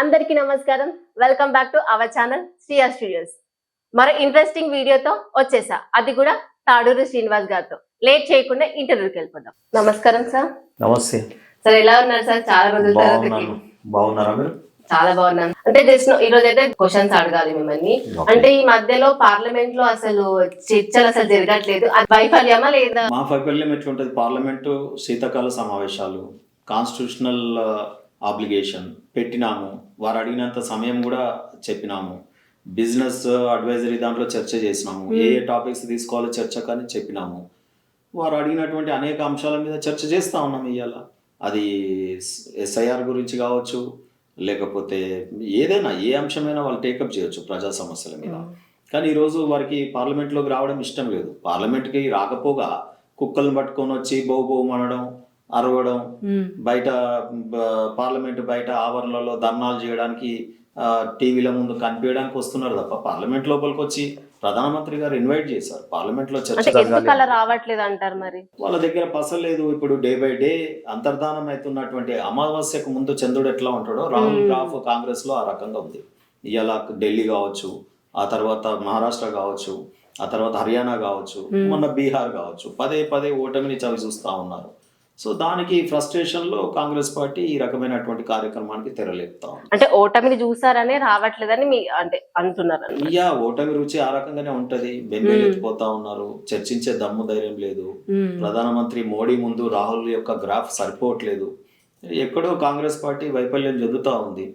అందరికీ నమస్కారం. Welcome back to our channel Shriya studios మరో ఇంట్రెస్టింగ్ వీడియోతో వచ్చేసా. అది కూడా తాడూరు శ్రీనివాస్ గారితో. లేట్ చేయకుండా ఇంటర్వ్యూకి వెళ్ళిపోదాం. నమస్కారం సార్ నమస్తే. సార్ ఎలా ఉన్నారు సార్ చాలా రోజుల తర్వాత బాగున్నారా మీరు? చాలా బాగున్నాను అంటే జస్ట్ ఈ రోజు అయితే క్వశ్చన్స్ అడగాలి మిమ్మల్ని. అంటే ఈ మధ్యలో పార్లమెంట్లో అసలు చర్చలు అసలు జరగట్లేదు. అది వైఫల్యమా లేదా? మా వైఫల్యం ఎట్లుంటుంది? పార్లమెంటు శీతాకాల సమావేశాలు కాన్స్టిట్యూషనల్ ఆబ్లిగేషన్ పెట్టినాము. వారు అడిగినంత సమయం కూడా చెప్పినాము. బిజినెస్ అడ్వైజరీ దాంట్లో చర్చ చేసినాము. ఏ ఏ టాపిక్స్ తీసుకోవాలో చర్చ కానీ చెప్పినాము. వారు అడిగినటువంటి అనేక అంశాల మీద చర్చ చేస్తూ ఉన్నాం ఇవాళ అది ఎస్ఐఆర్ గురించి కావచ్చు లేకపోతే ఏదైనా ఏ అంశమైనా వాళ్ళు టేకప్ చేయొచ్చు ప్రజా సమస్యల మీద. కానీ ఈరోజు వారికి పార్లమెంట్లోకి రావడం ఇష్టం లేదు. పార్లమెంట్కి రాకపోగా కుక్కలను పట్టుకొని వచ్చి బౌ బౌ అనడం అరవడం బయట పార్లమెంట్ బయట ఆవరణలలో ధర్నాలు చేయడానికి టీవీల ముందు కనిపించడానికి వస్తున్నారు తప్ప పార్లమెంట్ లోపలికి వచ్చి ప్రధానమంత్రి గారు ఇన్వైట్ చేశారు. పార్లమెంట్లో చర్చ రావట్లేదు అంటారు మరి? వాళ్ళ దగ్గర పసలేదు ఇప్పుడు డే బై డే అంతర్ధానం అవుతున్నటువంటి అమావాస్యకు ముందు చంద్రుడు ఎట్లా ఉంటాడో రాహుల్. గ్రాఫ్ కాంగ్రెస్లో ఆ రకంగా ఉంది. ఇవాళ ఢిల్లీ కావచ్చు ఆ తర్వాత మహారాష్ట్ర కావచ్చు ఆ తర్వాత హర్యానా కావచ్చు. మొన్న బీహార్ కావచ్చు. పదే పదే ఓటమిని చవి చూస్తా ఉన్నారు. సో దానికి ఫ్రస్ట్రేషన్లో కాంగ్రెస్ పార్టీ ఈ రకమైనటువంటి కార్యక్రమానికి తెరలేపుతా ఉంది. అంటే ఓటమిని చూసారనే రావట్లేదని మీ అంటే అంటున్నారు. ఇయ్యా ఓటమి రుచి ఆ రకంగానే ఉంటది. బెంబేలెత్తిపోతా ఉన్నారు. చర్చించే దమ్ము ధైర్యం లేదు. ప్రధానమంత్రి మోడీ ముందు రాహుల్ యొక్క గ్రాఫ్ సరిపోవట్లేదు. ఎక్కడో కాంగ్రెస్ పార్టీ వైఫల్యం చెందుతా ఉంది.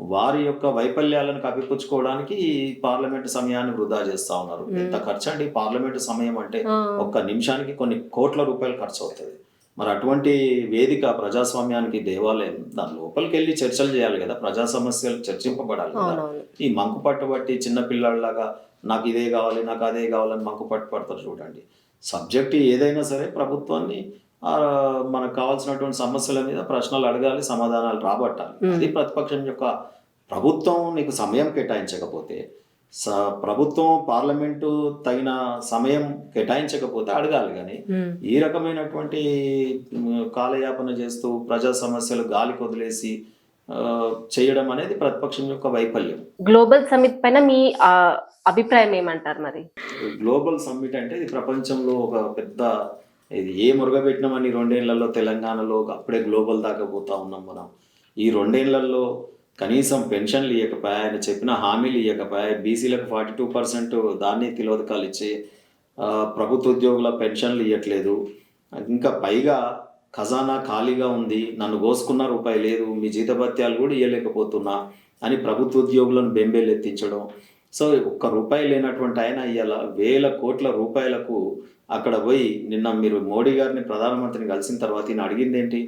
వారి యొక్క వైఫల్యాలను కప్పిపుచ్చుకోవడానికి ఈ పార్లమెంటు సమయాన్ని వృధా చేస్తా ఉన్నారు. ఎంత ఖర్చు అండి పార్లమెంటు సమయం అంటే. ఒక్క నిమిషానికి కొన్ని కోట్ల రూపాయలు ఖర్చు అవుతుంది మరి అటువంటి వేదిక ప్రజాస్వామ్యానికి దేవాలయం దాని లోపలికి వెళ్ళి చర్చలు చేయాలి కదా ప్రజా సమస్యలు చర్చింపబడాలి కదా. ఈ మంకు పట్టు బట్టి చిన్న పిల్లల్లాగా నాకు ఇదే కావాలి నాకు అదే కావాలని మంకు పట్టు పడతారు చూడండి. సబ్జెక్ట్ ఏదైనా సరే ప్రభుత్వాన్ని మనకు కావాల్సినటువంటి సమస్యల మీద ప్రశ్నలు అడగాలి సమాధానాలు రాబట్టాలి. అది ప్రతిపక్షం యొక్క ప్రభుత్వం నీకు సమయం కేటాయించకపోతే స ప్రభుత్వం పార్లమెంటు తగిన సమయం కేటాయించకపోతే అడగాలి కానీ. ఈ రకమైనటువంటి కాలయాపన చేస్తూ ప్రజా సమస్యలు గాలికి వదిలేసి ఆ, చేయడం అనేది ప్రతిపక్షం యొక్క వైఫల్యం. గ్లోబల్ సమిట్ పైన మీ అభిప్రాయం ఏమంటారు మరి? గ్లోబల్ సమ్మిట్ అంటే ఇది ప్రపంచంలో ఒక పెద్ద ఇది ఏ మురగబెట్టినామని రెండేళ్ళలో తెలంగాణలో అప్పుడే గ్లోబల్ దాకా పోతా ఉన్నాం మనం. ఈ రెండేళ్ళలో కనీసం పెన్షన్లు ఇవ్వకపోయా ఆయన చెప్పిన హామీలు ఇవ్వకపోయా బీసీలకు ఫార్టీ టూ పర్సెంట్ దాన్ని తిలోదకాలు ఇచ్చి ప్రభుత్వ ఉద్యోగుల పెన్షన్లు ఇవ్వట్లేదు ఇంకా పైగా ఖజానా ఖాళీగా ఉంది నన్ను కోసుకున్న రూపాయి లేదు మీ జీతభత్యాలు కూడా ఇవ్వలేకపోతున్నా అని ప్రభుత్వ ఉద్యోగులను బెంబేలెత్తించడం. సో ఒక్క రూపాయి లేనటువంటి ఆయన ఇవాళ వేల కోట్ల రూపాయలకు అక్కడ పోయి నిన్న మీరు మోడీ గారిని ప్రధానమంత్రిని కలిసిన తర్వాత ఈయన అడిగింది ఏంటి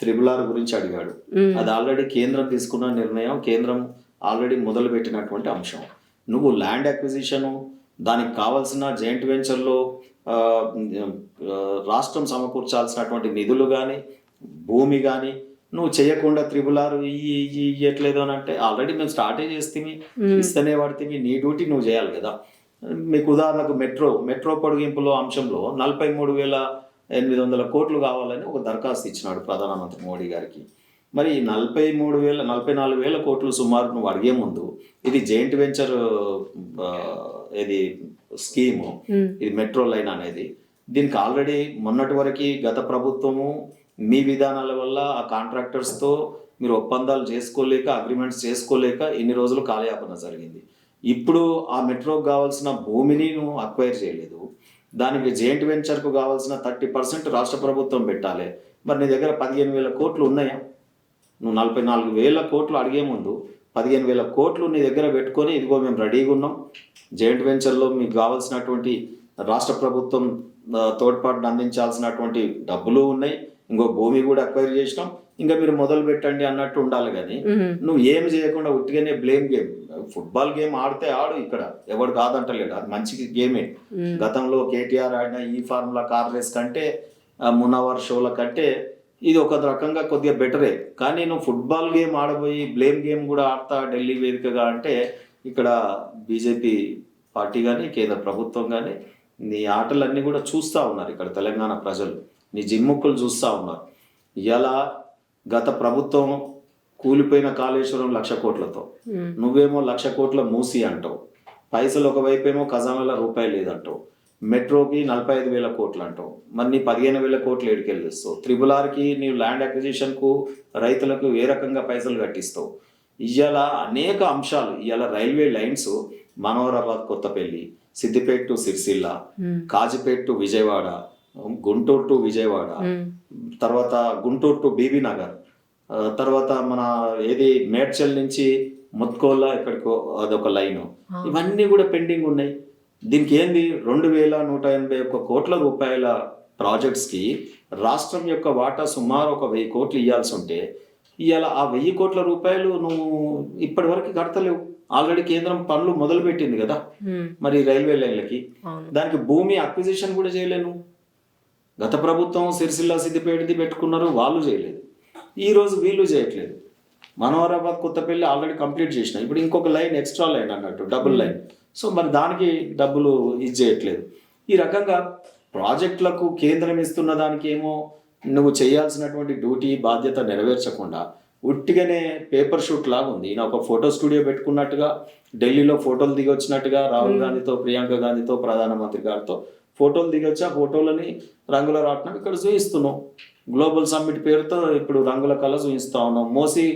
త్రిబుల్ ఆర్ గురించి అడిగాడు. అది ఆల్రెడీ కేంద్రం తీసుకున్న నిర్ణయం కేంద్రం ఆల్రెడీ మొదలుపెట్టినటువంటి అంశం నువ్వు ల్యాండ్ అక్విజిషను దానికి కావాల్సిన జాయింట్ వెంచర్లో రాష్ట్రం సమకూర్చాల్సినటువంటి నిధులు కానీ భూమి కానీ నువ్వు చేయకుండా త్రిబుల్ ఆర్ ఇయ్యి ఇయ్యి ఇయ్యట్లేదు అని అంటే ఆల్రెడీ మేము స్టార్టే చేస్తే ఉమ్. ఇస్తేనే పడితే నీ డ్యూటీ నువ్వు చేయాలి కదా మీకు ఉదాహరణకు మెట్రో మెట్రో పొడిగింపులో అంశంలో నలభై మూడు వేల ఎనిమిది వందల కోట్లు కావాలని ఒక దరఖాస్తు ఇచ్చినాడు ప్రధానమంత్రి మోడీ గారికి. మరి నలభై మూడు వేల నలభై నాలుగు వేల కోట్లు సుమారు నువ్వు అడిగే ముందు ఇది జాయింట్ వెంచర్ ఇది స్కీము. ఇది మెట్రో లైన్ అనేది. దీనికి ఆల్రెడీ మొన్నటి వరకు గత ప్రభుత్వము మీ విధానాల వల్ల ఆ కాంట్రాక్టర్స్తో మీరు ఒప్పందాలు చేసుకోలేక అగ్రిమెంట్స్ చేసుకోలేక ఇన్ని రోజులు కాలయాపన జరిగింది. ఇప్పుడు ఆ మెట్రోకి కావాల్సిన భూమిని నువ్వు అక్వైర్ చేయలేదు. దానికి జాయింట్ వెంచర్కు కావాల్సిన థర్టీ పర్సెంట్ రాష్ట్ర ప్రభుత్వం పెట్టాలి. మరి నీ దగ్గర పదిహేను వేల కోట్లు ఉన్నాయా? నువ్వు నలభై నాలుగు వేల కోట్లు అడిగే ముందు పదిహేను వేల కోట్లు నీ దగ్గర పెట్టుకొని ఇదిగో మేము రెడీగా ఉన్నాం. జాయింట్ వెంచర్లో మీకు కావాల్సినటువంటి రాష్ట్ర ప్రభుత్వం తోడ్పాటును అందించాల్సినటువంటి డబ్బులు ఉన్నాయి. ఇంకో భూమి కూడా అక్వైర్ చేసినాం. ఇంకా మీరు మొదలు పెట్టండి అన్నట్టు ఉండాలి కానీ. నువ్వు ఏం చేయకుండా ఉట్టిగానే బ్లేమ్ గేమ్ ఫుట్బాల్ గేమ్ ఆడితే ఆడు ఇక్కడ. ఎవడు కాదంటలేడు. అది మంచి గేమే. గతంలో కేటీఆర్ ఆడిన ఈ ఫార్ములా కార్ రేస్ కంటే మునవర్ షోల కంటే ఇది ఒక రకంగా కొద్దిగా బెటరే కానీ నువ్వు ఫుట్బాల్ గేమ్ ఆడబోయి బ్లేమ్ గేమ్ కూడా ఆడతా ఢిల్లీ వేదికగా అంటే ఇక్కడ బీజేపీ పార్టీ కానీ కేంద్ర ప్రభుత్వం కానీ నీ ఆటలన్నీ కూడా చూస్తూ ఉన్నారు ఇక్కడ తెలంగాణ ప్రజలు. నీ జిమ్ముక్కులు చూస్తూ ఉన్నారు. ఇలా గత ప్రభుత్వం కూలిపోయిన కాళేశ్వరం లక్ష కోట్లతో. నువ్వేమో లక్ష కోట్ల మూసి అంటావు. పైసలు ఒకవైపు ఏమో ఖజానాల రూపాయి లేదంటావు. మెట్రోకి నలభై ఐదు వేల కోట్లు అంటావు మరి నీ పదిహేను వేల కోట్లు ఏడుకెళ్ళి తెస్తావు. త్రిబుల్ ఆర్కి నీవు ల్యాండ్ అక్విజిషన్కు రైతులకు ఏ రకంగా పైసలు కట్టిస్తావు? ఇవాళ అనేక అంశాలు. ఇవాళ railway lines Manoharabad Kothapalli Siddipet to Sircilla Kazipet to Vijayawada Guntur to Vijayawada తర్వాత గుంటూరు టు బీబీ నగర్. తర్వాత మన ఏది మేడ్చల్ నుంచి ముత్కోల ఎక్కడికో అదొక లైన్. ఇవన్నీ కూడా పెండింగ్ ఉన్నాయి. దీనికి ఏంది? రెండు వేల నూట ఎనభై ఒక్క కోట్ల రూపాయల ప్రాజెక్ట్స్కి రాష్ట్రం యొక్క వాటా సుమారు ఒక వెయ్యి కోట్లు ఇవ్వాల్సి ఉంటే ఇవాళ ఆ వెయ్యి కోట్ల రూపాయలు నువ్వు ఇప్పటి వరకు కడతలేవు. ఆల్రెడీ కేంద్రం పనులు మొదలు పెట్టింది కదా మరి రైల్వే లైన్లకి. దానికి భూమి అక్విజిషన్ కూడా చేయలేను. గత ప్రభుత్వం సిరిసిల్ల సిద్దిపేటది పెట్టుకున్నారు వాళ్ళు చేయలేదు. ఈ రోజు వీళ్ళు చేయట్లేదు. మనోహరాబాద్ కొత్తపల్లి ఆల్రెడీ కంప్లీట్ చేసిన ఇప్పుడు ఇంకొక లైన్ ఎక్స్ట్రా లైన్ అన్నట్టు డబుల్ లైన్. సో మరి దానికి డబ్బులు ఇది చేయట్లేదు. ఈ రకంగా ప్రాజెక్టులకు కేంద్రం ఇస్తున్న దానికి ఏమో నువ్వు చేయాల్సినటువంటి డ్యూటీ బాధ్యత నెరవేర్చకుండా ఉట్టిగానే పేపర్ షూట్ లాగా ఉంది. ఈయన ఒక ఫోటో స్టూడియో పెట్టుకున్నట్టుగా ఢిల్లీలో ఫోటోలు దిగొచ్చినట్టుగా రాహుల్ గాంధీతో ప్రియాంక గాంధీతో ప్రధానమంత్రి గారితో ఫోటోలు దిగొచ్చి? ఆ ఫోటోలని రంగుల రాట్నం ఇక్కడ చూపిస్తున్నాం గ్లోబల్ సమ్మిట్ పేరుతో ఇప్పుడు రంగుల కళ చూపిస్తా ఉన్నాం. మోసి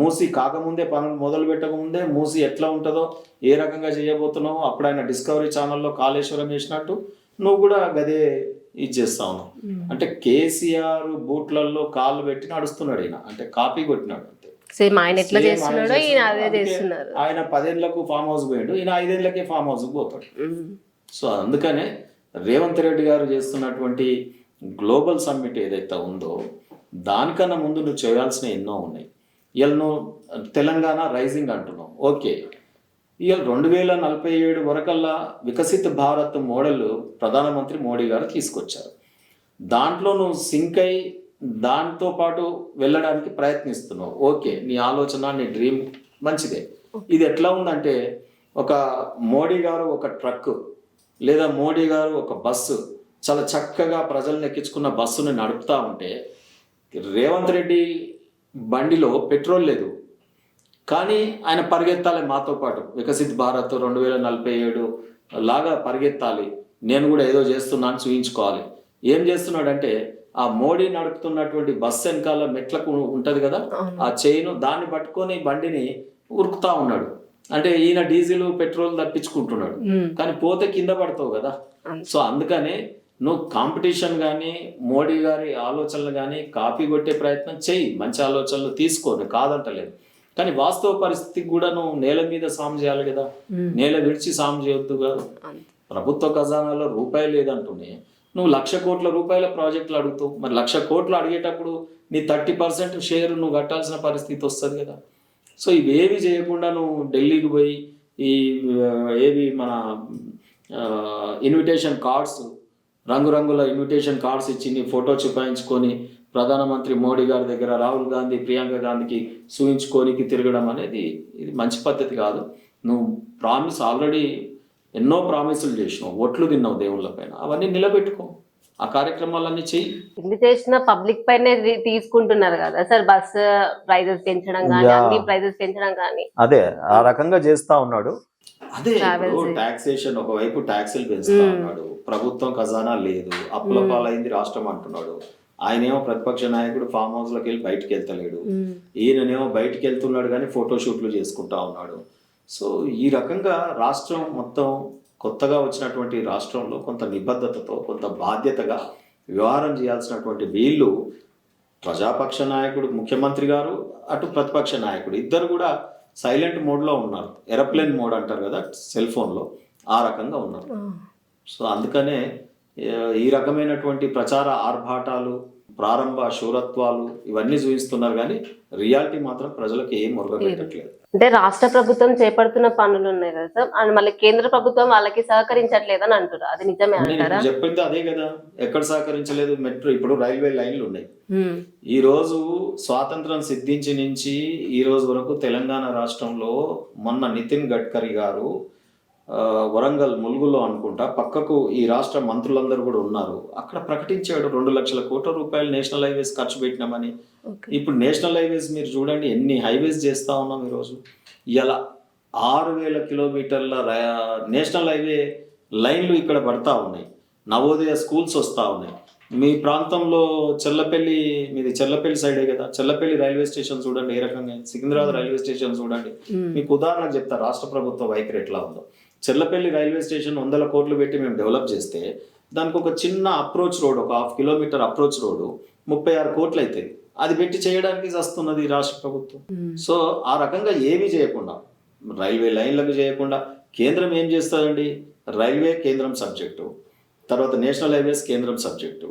మూసి కాకముందే పనులు మొదలు పెట్టకముందే మూసి ఎట్లా ఉంటుందో ఏ రకంగా చేయబోతున్నావు అప్పుడు ఆయన డిస్కవరీ ఛానల్లో కాళేశ్వరం చేసినట్టు నువ్వు కూడా గదే ఇది చేస్తా ఉన్నావు. అంటే కేసీఆర్ బూట్లలో కాళ్ళు పెట్టి నడుస్తున్నాడు ఈయన. అంటే కాపీ కొట్టినాడు అంతే. సేమ్ ఆయన ఎట్లా Same చేస్తున్నాడో ఆయన ఈయన అదే చేస్తున్నాడు. చేస్తున్నారు. ఆయన పదేళ్ళకు ఫామ్ హౌస్ పోయాడు. ఈయన ఐదేళ్ళకే ఫామ్ హౌస్ పోతాడు. సో అందుకనే రేవంత్ రెడ్డి గారు చేస్తున్నటువంటి గ్లోబల్ సమ్మిట్ ఏదైతే ఉందో దానికన్నా ముందు నువ్వు చేయాల్సిన ఎన్నో ఉన్నాయి. ఇవాళ నువ్వు తెలంగాణ రైజింగ్ అంటున్నావు. ఓకే. ఇవాళ రెండు వేల నలభై ఏడు వరకల్లా వికసిత్ భారత్ మోడల్ ప్రధానమంత్రి మోడీ గారు తీసుకొచ్చారు. దాంట్లో నువ్వు సింక్ అయి దాంతో పాటు వెళ్ళడానికి ప్రయత్నిస్తున్నావు. ఓకే. నీ ఆలోచన నీ డ్రీమ్ మంచిదే. ఇది ఎట్లా ఉందంటే ఒక మోడీ గారు ఒక ట్రక్ లేదా మోడీ గారు ఒక బస్సు చాలా చక్కగా ప్రజల్ని ఎక్కించుకున్న బస్సుని నడుపుతా ఉంటే రేవంత్ రెడ్డి బండిలో పెట్రోల్ లేదు. కానీ ఆయన పరిగెత్తాలి మాతో పాటు. వికసిత్ భారత్ రెండు వేల నలభై ఏడు లాగా పరిగెత్తాలి. నేను కూడా ఏదో చేస్తున్నాను చూయించుకోవాలి. ఏం చేస్తున్నాడంటే ఆ మోడీ నడుపుతున్నటువంటి బస్సు వెనకాల మెట్లకు ఉంటది కదా. ఆ చైన్ దాన్ని పట్టుకొని బండిని ఉరుకుతా ఉన్నాడు. అంటే ఈయన డీజిల్ పెట్రోల్ తప్పించుకుంటున్నాడు. కానీ పోతే కింద పడతావు కదా. సో అందుకనే నువ్వు కాంపిటీషన్ కానీ మోడీ గారి ఆలోచనలు కానీ కాపీ కొట్టే ప్రయత్నం చెయ్యి. మంచి ఆలోచనలు తీసుకో నేను కాదంటలేదు. కానీ వాస్తవ పరిస్థితికి కూడా నువ్వు నేల మీద సాము చేయాలి కదా. నేల విడిచి సాము చేయొద్దు కదా. ప్రభుత్వ ఖజానాలో రూపాయి లేదంటూనే నువ్వు లక్ష కోట్ల రూపాయల ప్రాజెక్టులు అడుగుతావు. మరి లక్ష కోట్లు అడిగేటప్పుడు నీ థర్టీ పర్సెంట్ షేర్ నువ్వు కట్టాల్సిన పరిస్థితి వస్తుంది కదా. సో ఇవేవి చేయకుండా నువ్వు ఢిల్లీకి పోయి ఈ ఏవి మన ఇన్విటేషన్ కార్డ్స్ రంగురంగుల ఇన్విటేషన్ కార్డ్స్ ఇచ్చి నీ ఫోటో చూపాయించుకొని ప్రధానమంత్రి మోడీ గారి దగ్గర రాహుల్ గాంధీ ప్రియాంక గాంధీకి చూయించుకోనికి తిరగడం అనేది ఇది మంచి పద్ధతి కాదు. నువ్వు ప్రామిస్ ఆల్రెడీ ఎన్నో ప్రామిసులు చేసినావు ఒట్లు తిన్నావు దేవుళ్ళ పైన అవన్నీ నిలబెట్టుకో. ఆ కార్యక్రమాలన్నీ చెయ్యి. చేసిన పబ్లిక్ పైనే తీసుకుంటున్నారు కదా. సార్ బస్ ప్రైజెస్ పెంచడం కానీ. అన్ని ప్రైజెస్ పెంచడం కానీ అదే ఆ రకంగా చేస్తా ఉన్నాడు. అదే టాక్సేషన్ ఒకవైపు ట్యాక్సులు పెంచుతా. ఉన్నాడు. ప్రభుత్వం ఖజానా లేదు. అప్పుల. పాలైంది రాష్ట్రం అంటున్నాడు. ఆయనేమో ప్రతిపక్ష నాయకుడు ఫామ్ హౌస్లోకి వెళ్ళి బయటికి వెళ్తలేడు. ఈయననేమో బయటికి వెళ్తున్నాడు కానీ ఫోటో షూట్లు చేసుకుంటా ఉన్నాడు. సో ఈ రకంగా రాష్ట్రం మొత్తం కొత్తగా వచ్చినటువంటి రాష్ట్రంలో కొంత నిబద్ధతతో కొంత బాధ్యతగా వ్యవహారం చేయాల్సినటువంటి వీళ్ళు ప్రజాపక్ష నాయకుడు ముఖ్యమంత్రి గారు అటు ప్రతిపక్ష నాయకుడు ఇద్దరు కూడా సైలెంట్ మోడ్లో ఉన్నారు. ఎరోప్లేన్ మోడ్ అంటారు కదా సెల్ ఫోన్లో ఆ రకంగా ఉన్నారు. సో అందుకనే ఈ రకమైనటువంటి ప్రచార ఆర్భాటాలు ప్రారంభ శూరత్వాలు ఇవన్నీ చూపిస్తున్నారు కానీ రియాలిటీ మాత్రం ప్రజలకు ఏం మొరగబెట్టట్లేదు. అంటే రాష్ట్ర ప్రభుత్వం చేపడుతున్న పనులు ఉన్నాయి కదా సార్. అండ్ మళ్ళీ కేంద్ర ప్రభుత్వం వాళ్ళకి సహకరించట్లేదని అంటారు అది నిజమే అంటారా? చెప్పింది అదే కదా. ఎక్కడ సహకరించలేదు మెట్రో. ఇప్పుడు రైల్వే లైన్లు ఉన్నాయి. ఈ రోజు స్వాతంత్రం సిద్ధించి నుంచి ఈ రోజు వరకు తెలంగాణ రాష్ట్రంలో మొన్న నితిన్ గడ్కరీ గారు వరంగల్ ములుగులో అనుకుంటా పక్కకు ఈ రాష్ట్ర మంత్రులందరూ కూడా ఉన్నారు. అక్కడ ప్రకటించాడు రెండు లక్షల కోట్ల రూపాయలు నేషనల్ హైవేస్ ఖర్చు పెట్టినామని. ఇప్పుడు నేషనల్ హైవేస్ మీరు చూడండి ఎన్ని హైవేస్ చేస్తా ఉన్నాం ఈరోజు. ఇలా ఆరు వేల కిలోమీటర్ల నేషనల్ హైవే లైన్లు ఇక్కడ పడతా ఉన్నాయి. నవోదయ స్కూల్స్ వస్తూ ఉన్నాయి. మీ ప్రాంతంలో చెల్లపల్లి మీది చెల్లపల్లి సైడే కదా? చెల్లపల్లి రైల్వే స్టేషన్ చూడండి ఏ రకంగా? సికింద్రాబాద్ రైల్వే స్టేషన్ చూడండి. మీకు ఉదాహరణకు చెప్తా రాష్ట్ర ప్రభుత్వ వైఖరి ఎట్లా ఉందో. చెల్లపల్లి రైల్వే స్టేషన్ వందల కోట్లు పెట్టి మేము డెవలప్ చేస్తే దానికి ఒక చిన్న అప్రోచ్ రోడ్ ఒక హాఫ్ కిలోమీటర్ అప్రోచ్ రోడ్ ముప్పై ఆరు కోట్లు అవుతుంది అది పెట్టి చేయడానికి వస్తున్నది రాష్ట్ర ప్రభుత్వం. సో ఆ రకంగా ఏమీ చేయకుండా రైల్వే లైన్లకు చేయకుండా కేంద్రం ఏం చేస్తుందండి? రైల్వే కేంద్రం సబ్జెక్టు తర్వాత నేషనల్ హైవేస్ కేంద్రం సబ్జెక్టు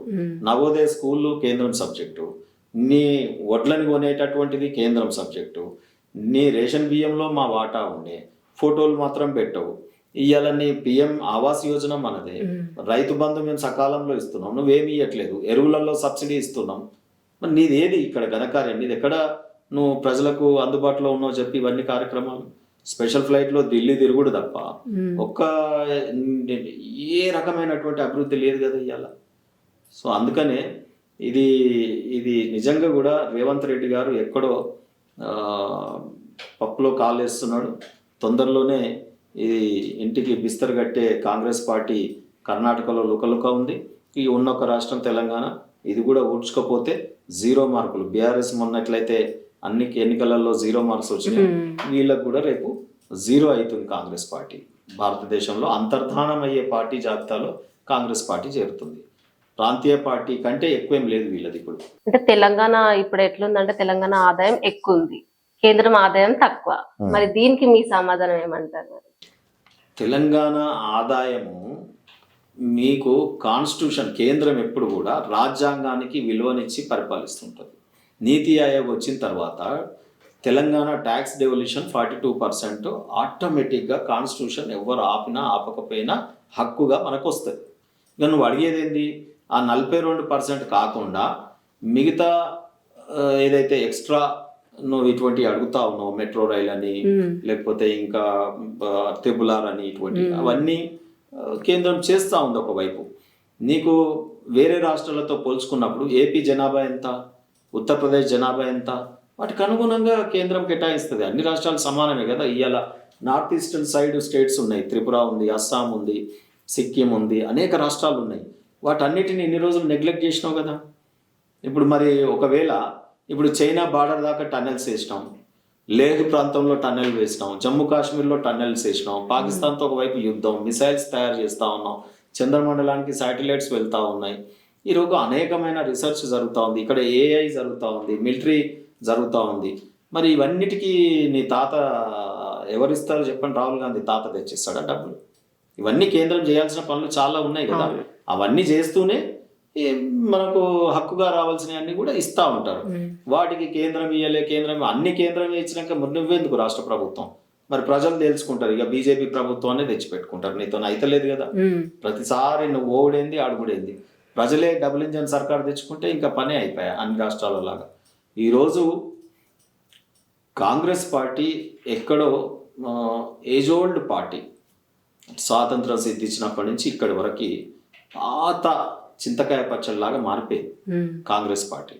నవోదయ స్కూళ్ళు కేంద్రం సబ్జెక్టు నీ వడ్లని కొనేటటువంటిది కేంద్రం సబ్జెక్టు నీ రేషన్ బియ్యంలో మా వాటా ఉండే ఫోటోలు మాత్రం పెట్టవు. ఇవాళ నీ పిఎం ఆవాస్ యోజన మనదే. రైతు బంధు మేము సకాలంలో ఇస్తున్నాం. నువ్వేమి ఇవ్వట్లేదు ఎరువులలో సబ్సిడీ ఇస్తున్నాం. మరి నీది ఏది ఇక్కడ ఘనకార్యం? నీది ఎక్కడ నువ్వు ప్రజలకు అందుబాటులో ఉన్నావు చెప్పి ఇవన్నీ కార్యక్రమాలు? స్పెషల్ ఫ్లైట్లో ఢిల్లీ తిరుగుడు తప్ప ఒక్క ఏ రకమైనటువంటి అభివృద్ధి లేదు కదా ఇవాళ సో అందుకనే ఇది ఇది నిజంగా కూడా రేవంత్ రెడ్డి గారు ఎక్కడో పప్పులో కాలు వేస్తున్నాడు. తొందరలోనే ఇది ఇంటికి బిస్తరు కట్టే కాంగ్రెస్ పార్టీ కర్ణాటకలో లుకలుక ఉంది. ఈ ఉన్న ఒక రాష్ట్రం తెలంగాణ. ఇది కూడా ఊడ్చుకపోతే జీరో మార్కులు. బీఆర్ఎస్ మొన్నట్లయితే అన్ని ఎన్నికలలో జీరో మార్క్స్ వచ్చినాయి. వీళ్ళకు కూడా రేపు జీరో అవుతుంది కాంగ్రెస్ పార్టీ. భారతదేశంలో అంతర్ధానం అయ్యే పార్టీ జాబితాలో కాంగ్రెస్ పార్టీ చేరుతుంది. ప్రాంతీయ పార్టీ కంటే ఎక్కువేం లేదు వీళ్ళది ఇప్పుడు. అంటే తెలంగాణ ఇప్పుడు ఎట్లుందంటే తెలంగాణ ఆదాయం ఎక్కువ ఉంది కేంద్రం ఆదాయం తక్కువ. మరి దీనికి మీ సమాధానం ఏమంటారు? తెలంగాణ ఆదాయము మీకు కాన్స్టిట్యూషన్ కేంద్రం ఎప్పుడు కూడా రాజ్యాంగానికి విలువనిచ్చి పరిపాలిస్తుంటుంది. నీతి ఆయోగ్ వచ్చిన తర్వాత Telangana tax devolution forty two percent ఆటోమేటిక్గా కాన్స్టిట్యూషన్ ఎవరు ఆపినా ఆపకపోయినా హక్కుగా మనకు వస్తుంది ఇక నువ్వు అడిగేది ఏంది ఆ నలభై రెండు పర్సెంట్ కాకుండా మిగతా ఏదైతే ఎక్స్ట్రా నువ్వు ఇటువంటి అడుగుతా ఉన్నావు మెట్రో రైల్ అని లేకపోతే ఇంకా తెబులార్ అని ఇటువంటి అవన్నీ కేంద్రం చేస్తూ ఉంది ఒకవైపు. నీకు వేరే రాష్ట్రాలతో పోల్చుకున్నప్పుడు ఏపీ జనాభా ఎంత ఉత్తరప్రదేశ్ జనాభా ఎంత? వాటికి అనుగుణంగా కేంద్రం కేటాయిస్తుంది. అన్ని రాష్ట్రాలు సమానమే కదా. ఇవాళ నార్త్ ఈస్టర్న్ సైడ్ స్టేట్స్ ఉన్నాయి. త్రిపుర ఉంది అస్సాం ఉంది సిక్కిం ఉంది అనేక రాష్ట్రాలు ఉన్నాయి. వాటన్నిటిని ఇన్ని రోజులు నెగ్లెక్ట్ చేసినావు కదా. ఇప్పుడు మరి ఒకవేళ ఇప్పుడు చైనా బార్డర్ దాకా టన్నెల్స్ వేసినాం. లేహ్ ప్రాంతంలో టన్నెల్ వేసినాం. జమ్మూ కాశ్మీర్లో టన్నెల్స్ వేసినాం. పాకిస్తాన్తో ఒకవైపు యుద్ధం మిసైల్స్ తయారు చేస్తూ ఉన్నాం. చంద్రమండలానికి శాటిలైట్స్ వెళ్తూ ఉన్నాయి. ఈరోజు అనేకమైన రీసెర్చ్ జరుగుతూ ఉంది. ఇక్కడ ఏఐ జరుగుతూ ఉంది. మిలిటరీ జరుగుతూ ఉంది. మరి ఇవన్నిటికీ నీ తాత ఎవరిస్తారు చెప్పండి? రాహుల్ గాంధీ తాత తెచ్చిస్తాడా డబ్బులు? ఇవన్నీ కేంద్రం చేయాల్సిన పనులు చాలా ఉన్నాయి కదా. అవన్నీ చేస్తూనే మనకు హక్కుగా రావాల్సినవన్నీ కూడా ఇస్తా ఉంటారు. వాటికి కేంద్రం ఇయ్యలే కేంద్రం అన్ని కేంద్రం ఇచ్చినాక మరి నువ్వెందుకు రాష్ట్ర ప్రభుత్వం? మరి ప్రజలు తెలుసుకుంటారు ఇక బీజేపీ ప్రభుత్వాన్ని తెచ్చిపెట్టుకుంటారు. నీతో అయితలేదు కదా? ప్రతిసారి నువ్వు ఓడేంది అడుగుడేంది ప్రజలే డబుల్ ఇంజన్ సర్కార్ తెచ్చుకుంటే ఇంకా పనే అయిపోయా అన్ని రాష్ట్రాల లాగా. ఈరోజు కాంగ్రెస్ పార్టీ ఎక్కడో ఏజ్ ఓల్డ్ పార్టీ స్వాతంత్రం సిద్ధించినప్పటి నుంచి ఇక్కడి వరకు పాత చింతకాయ పచ్చడిలాగా మారిపోయింది. కాంగ్రెస్ పార్టీ.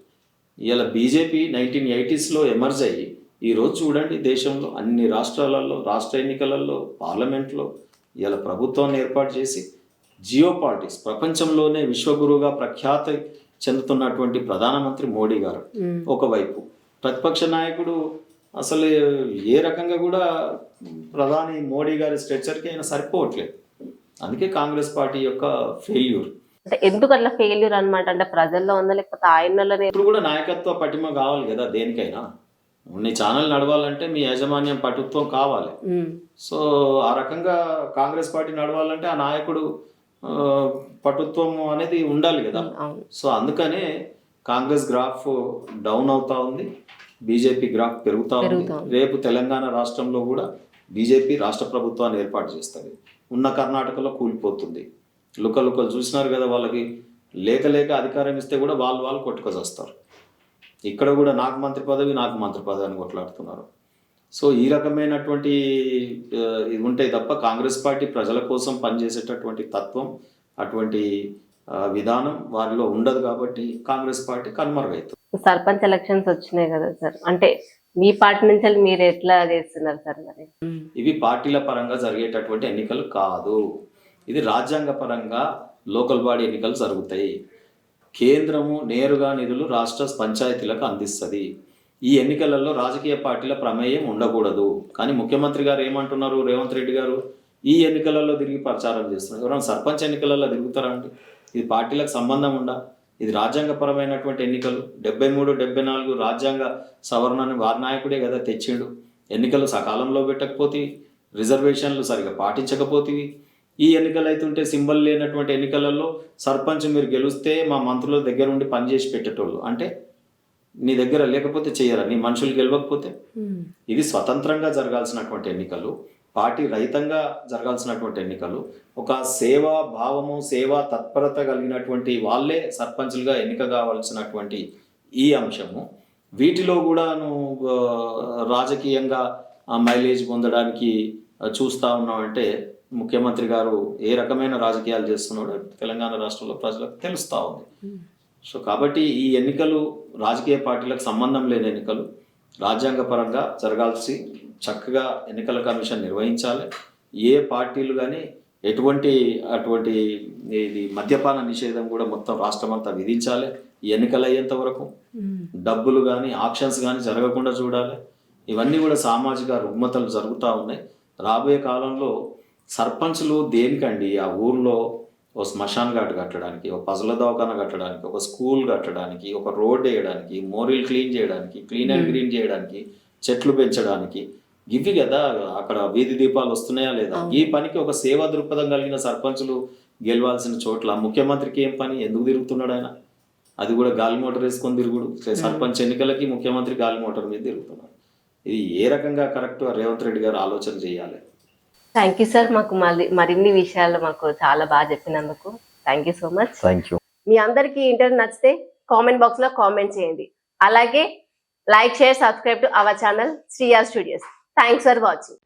ఇలా బీజేపీ నైన్టీన్ ఎయిటీస్లో ఎమర్జ్ అయ్యి ఈరోజు చూడండి దేశంలో అన్ని రాష్ట్రాలలో రాష్ట్ర ఎన్నికలలో పార్లమెంట్లో ఇలా ప్రభుత్వాన్ని ఏర్పాటు చేసి జియో పాలిటిక్స్ ప్రపంచంలోనే విశ్వగురువుగా ప్రఖ్యాతి చెందుతున్నటువంటి ప్రధానమంత్రి మోడీ గారు ఒకవైపు. ప్రతిపక్ష నాయకుడు అసలు ఏ రకంగా కూడా ప్రధాని మోడీ గారి స్ట్రెచర్కి ఆయన సరిపోవట్లేదు. అందుకే కాంగ్రెస్ పార్టీ యొక్క ఫెయిల్యూర్. అంటే ఎందుకు అట్లా ఫెయిల్యూర్ అన్నమాట? అంటే ప్రజల్లో ఉందా లేకపోతే ఆయనలోనే? ఇప్పుడు కూడా నాయకత్వ పటిమ కావాలి కదా దేనికైనా. నీ ఛానల్ నడవాలంటే మీ యాజమాన్యం పటుత్వం కావాలి. సో ఆ రకంగా కాంగ్రెస్ పార్టీ నడవాలంటే ఆ నాయకుడు పటుత్వం అనేది ఉండాలి కదా. సో అందుకనే కాంగ్రెస్ గ్రాఫ్ డౌన్ అవుతా ఉంది. బీజేపీ గ్రాఫ్ పెరుగుతా ఉంది. పెరుగుతా ఉంది. రేపు తెలంగాణ రాష్ట్రంలో కూడా బీజేపీ రాష్ట్ర ప్రభుత్వాన్ని ఏర్పాటు చేస్తుంది. ఉన్న కర్ణాటకలో కూలిపోతుంది. లుక లుకలు చూసినారు కదా వాళ్ళకి. లేక లేక అధికారం ఇస్తే కూడా వాళ్ళు వాళ్ళు కొట్టుకొచ్చేస్తారు ఇక్కడ కూడా నాకు మంత్రి పదవి నాకు మంత్రి పదవి అని కొట్లాడుతున్నారు. సో ఈ రకమైనటువంటి ఇది ఉంటాయి తప్ప కాంగ్రెస్ పార్టీ ప్రజల కోసం పనిచేసేటటువంటి తత్వం అటువంటి విధానం వారిలో ఉండదు కాబట్టి కాంగ్రెస్ పార్టీ కనుమరుగవుతుంది సర్పంచ్ ఎలక్షన్స్ వచ్చినాయి కదా సార్. అంటే మీ పార్టీ నుంచి మీరు ఎట్లా చేస్తున్నారు సార్ మరి? ఇవి పార్టీల పరంగా జరిగేటటువంటి ఎన్నికలు కాదు. ఇది రాజ్యాంగపరంగా లోకల్ బాడీ ఎన్నికలు జరుగుతాయి. కేంద్రము నేరుగా నిధులు రాష్ట్ర పంచాయతీలకు అందిస్తుంది. ఈ ఎన్నికలలో రాజకీయ పార్టీల ప్రమేయం ఉండకూడదు. కానీ ముఖ్యమంత్రి గారు ఏమంటున్నారు? రేవంత్ రెడ్డి గారు ఈ ఎన్నికలలో తిరిగి ప్రచారం చేస్తున్నారు. ఎవరైనా సర్పంచ్ ఎన్నికలలో తిరుగుతారండి ఇది పార్టీలకు సంబంధం ఉందా? ఇది రాజ్యాంగపరమైనటువంటి ఎన్నికలు. డెబ్బై మూడు డెబ్బై నాలుగు రాజ్యాంగ సవరణని వారి నాయకుడే కదా తెచ్చిండు. ఎన్నికలు సకాలంలో పెట్టకపోతే రిజర్వేషన్లు సరిగా పాటించకపోతే ఈ ఎన్నికలు అవుతుంటే సింబల్ లేనటువంటి ఎన్నికలలో సర్పంచ్ మీరు గెలిస్తే మా మంత్రుల దగ్గర ఉండి పనిచేసి పెట్టేటోళ్ళు. అంటే నీ దగ్గర లేకపోతే చేయరా? నీ మనుషులు గెలవకపోతే? ఇది స్వతంత్రంగా జరగాల్సినటువంటి ఎన్నికలు పార్టీ రహితంగా జరగాల్సినటువంటి ఎన్నికలు ఒక సేవా భావము సేవా తత్పరత కలిగినటువంటి వాళ్ళే సర్పంచులుగా ఎన్నిక కావాల్సినటువంటి ఈ అంశము. వీటిలో కూడా నువ్వు రాజకీయంగా మైలేజ్ పొందడానికి చూస్తా ఉన్నావంటే ముఖ్యమంత్రి గారు ఏ రకమైన రాజకీయాలు చేస్తున్నాడో తెలంగాణ రాష్ట్రంలో ప్రజలకు తెలుస్తూ ఉంది. సో కాబట్టి ఈ ఎన్నికలు రాజకీయ పార్టీలకు సంబంధం లేని ఎన్నికలు రాజ్యాంగపరంగా జరగాల్సి చక్కగా ఎన్నికల కమిషన్ నిర్వహించాలి. ఏ పార్టీలు కానీ ఎటువంటి అటువంటి ఇది మద్యపాన నిషేధం కూడా మొత్తం రాష్ట్రం అంతా విధించాలి ఎన్నికలు అయ్యేంత వరకు డబ్బులు కానీ ఆప్షన్స్ కానీ జరగకుండా చూడాలి. ఇవన్నీ కూడా సామాజిక రుగ్మతలు జరుగుతూ ఉన్నాయి. రాబోయే కాలంలో సర్పంచ్లు దేనికండి? ఆ ఊర్లో ఓ శ్మశాన్ ఘాట్ కట్టడానికి ఒక పజల దవాఖాన కట్టడానికి ఒక స్కూల్ కట్టడానికి ఒక రోడ్ వేయడానికి మోరీలు క్లీన్ చేయడానికి క్లీన్ అండ్ గ్రీన్ చేయడానికి చెట్లు పెంచడానికి. ఇవి కదా అక్కడ వీధి దీపాలు వస్తున్నాయా లేదా? ఈ పనికి ఒక సేవా దృక్పథం కలిగిన సర్పంచులు గెలవాల్సిన చోట్ల ముఖ్యమంత్రికి ఏం పని? ఎందుకు తిరుగుతున్నాడు ఆయన? అది కూడా గాలి మోటార్ వేసుకొని తిరుగుడు. సర్పంచ్ ఎన్నికలకి ముఖ్యమంత్రి గాలి మోటార్ మీద తిరుగుతున్నాడు. ఇది ఏ రకంగా కరెక్ట్? రేవంత్ రెడ్డి గారు ఆలోచన చేయాలి. థ్యాంక్ యూ సార్ మాకు మళ్ళీ మరిన్ని విషయాలు మాకు చాలా బాగా చెప్పినందుకు. Thank you so much thank you మీ అందరికీ ఇంటర్వ్యూ నచ్చితే కామెంట్ బాక్స్లో కామెంట్ చేయండి. అలాగే like share subscribe to our channel Shriya studios. Thanks for watching